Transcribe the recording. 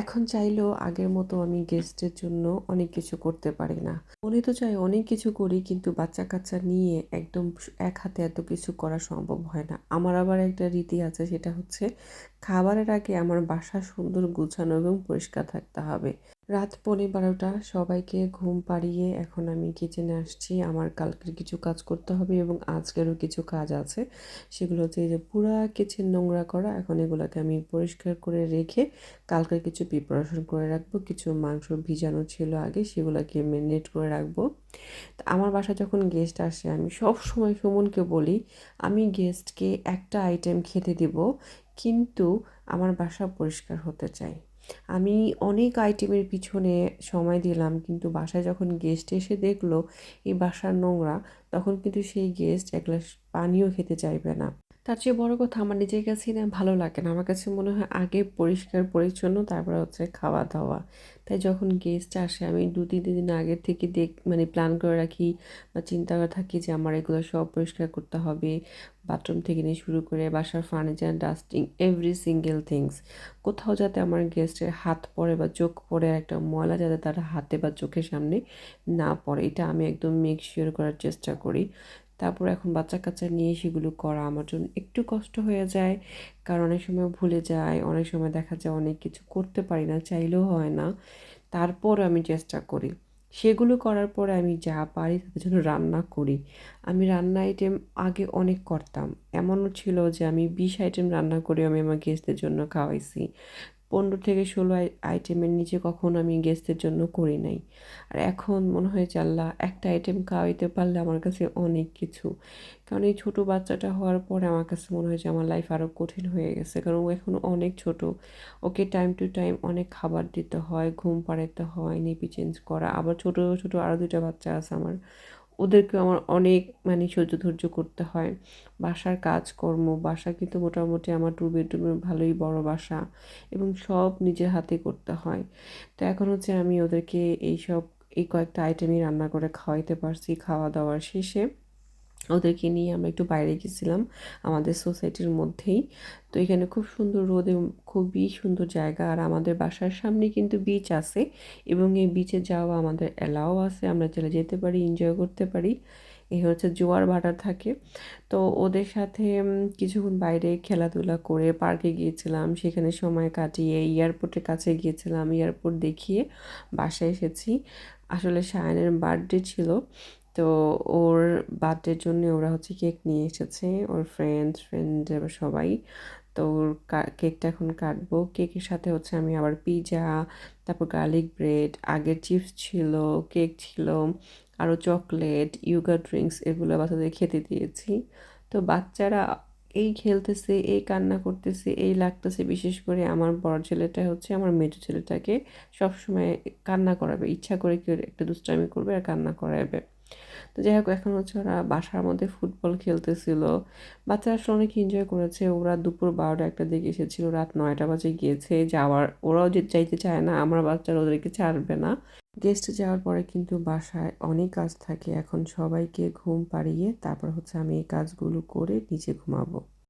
এখন চাইলেও আগের মতো আমি গেস্টের জন্য অনেক কিছু করতে পারি না। মনে তো চাই অনেক কিছু করি, কিন্তু বাচ্চা কাচ্চা নিয়ে একদম এক হাতে এত কিছু করা সম্ভব হয় না। আমার আবার একটা রীতি আছে, সেটা হচ্ছে খাবারের আগে আমার বাসা সুন্দর গুছানো এবং পরিষ্কার থাকতে হবে। রাত পৌনে বারোটা, সবাইকে ঘুম পাড়িয়ে এখন আমি কিচেনে আসছি। আমার কালকের কিছু কাজ করতে হবে এবং আজকেরও কিছু কাজ আছে। সেগুলো হচ্ছে যে পুরা কিচেন নোংরা করা, এখন এগুলোকে আমি পরিষ্কার করে রেখে কালকের কিছু প্রিপারেশন করে রাখব। কিছু মাংস ভিজানো ছিল আগে, সেগুলোকে ম্যারিনেট করে রাখব। তা আমার বাসা যখন গেস্ট আসে, আমি সব সময় সুমনকে বলি, আমি গেস্টকে একটা আইটেম খেতে দিব, কিন্তু আমার বাসা পরিষ্কার হতে চাই। আমি অনেক আইটেমের পিছনে সময় দিলাম, কিন্তু বাসায় যখন গেস্ট এসে দেখল এই বাসার নোংরা, তখন কিন্তু সেই গেস্ট এক গ্লাস পানিও খেতে চাইবে না। তার চেয়ে বড় কথা আমার নিজের কাছেই না, ভালো লাগে না। আমার কাছে মনে হয় আগে পরিষ্কার, পরিচ্ছন্ন, তারপরে হচ্ছে খাওয়া দাওয়া তাই যখন গেস্ট আসে, আমি দু, তিন দিন আগের থেকে দেখ মানে প্ল্যান করে রাখি বা চিন্তা করে থাকি যে আমার এগুলো সব পরিষ্কার করতে হবে। বাথরুম থেকে নিয়ে শুরু করে বাসার furniture dusting every single things কোথাও যাতে আমার গেস্টের হাত পড়ে বা চোখ পড়ে, একটা ময়লা যাতে তার হাতে বা চোখের সামনে না পড়ে, এটা আমি একদম মেক শিওর করার চেষ্টা করি। তারপর এখন বাচ্চা কাচ্চা নিয়ে সেগুলো করা আমার জন্য একটু কষ্ট হয়ে যায়। কারণ অনেক সময় ভুলে যায়, অনেক সময় দেখা যায় অনেক কিছু করতে পারি না, চাইলেও হয় না। তারপর আমি চেষ্টা করি। সেগুলো করার পরে আমি যা পারি তাদের জন্য রান্না করি। আমি রান্না আইটেম আগে অনেক করতাম। এমনও ছিল যে আমি বিশ আইটেম রান্না করে আমি আমার গেস্টদের জন্য খাওয়াইছি। পনেরো থেকে ষোলো আইটেমের নিচে কখনো আমি গেস্টের জন্য করি নাই। আর এখন মনে হয় আল্লাহ, একটা আইটেম খাওয়াইতে পারলে আমার কাছে অনেক কিছু। কারণ এই ছোটো বাচ্চাটা হওয়ার পরে আমার কাছে মনে হয় যে আমার লাইফ আরও কঠিন হয়ে গেছে। কারণ ও এখনও অনেক ছোট। ওকে টাইম টু টাইম অনেক খাবার দিতে হয়, ঘুম পাড়াতে হয়, নিপি চেঞ্জ করা। আবার ছোটো ছোটো আরও দুটা বাচ্চা আছে আমার। ওদেরকেও আমার অনেক মানে সহ্য ধৈর্য করতে হয়। বাসার কাজকর্ম, বাসা কিন্তু মোটামুটি আমার টু বেডরুমের ভালোই বড় বাসা এবং সব নিজের হাতে করতে হয়। তো এখন হচ্ছে আমি ওদেরকে এইসব, এই কয়েকটা আইটেমই রান্না করে খাওয়াইতে পারছি খাওয়া দাওয়ার শেষে। ওদেরকে নিয়ে আমরা একটু বাইরে গেছিলাম, আমাদের সোসাইটির মধ্যেই। তো এখানে খুব সুন্দর রোদে খুবই সুন্দর জায়গা। আর আমাদের বাসার সামনে কিন্তু বিচ আছে এবং এই বিচে যাওয়া আমাদের অ্যালাও আছে। আমরা চলে যেতে পারি এনজয় করতে পারি। এ হচ্ছে জোয়ার ভাটা থাকে। তো ওদের সাথে কিছুক্ষণ বাইরে খেলাধুলা করে পার্কে গিয়েছিলাম। সেখানে সময় কাটিয়ে এয়ারপোর্টের কাছে গিয়েছিলাম। এয়ারপোর্ট দেখিয়ে বাসায় এসেছি। আসলে সায়নের বার্থডে ছিল। তো ওর বার্থডের জন্য ওরা হচ্ছে কেক নিয়ে এসেছে, ওর ফ্রেন্ডস ফ্রেন্ড সবাই। তো ওর কেকটা এখন কাটবো। কেকের সাথে হচ্ছে আমি আবার পিজা তারপর গার্লিক ব্রেড আগের চিপস ছিল কেক ছিল আরও চকলেট ইউগা ড্রিঙ্কস এগুলো বাচ্চাদের খেতে দিয়েছি। তো বাচ্চারা এই খেলতেছে, এই কান্না করতেছে, এই লাগতেছে, বিশেষ করে আমার বড় ছেলেটা হচ্ছে আমার মেজো ছেলেটাকে সবসময় কান্না করাবে, ইচ্ছা করে কেউ একটা দুষ্টামি করবে আর কান্না করাবে। তো যাই হোক, এখন হচ্ছে ওরা বাসার মধ্যে ফুটবল খেলতেছিল। বাচ্চারা আসলে অনেক এনজয় করেছে। ওরা দুপুর বারোটা একটা দিকে এসেছিল, রাত নয়টা বাজে গিয়েছে। যাওয়ার, ওরাও যে চাইতে চায় না, আমার বাচ্চারা ওদেরকে ছাড়বে না। গেস্ট যাওয়ার পরে কিন্তু বাসায় অনেক কাজ থাকে। এখন সবাইকে ঘুম পাড়িয়ে তারপর হচ্ছে আমি এই কাজগুলো করে নিচে ঘুমাবো।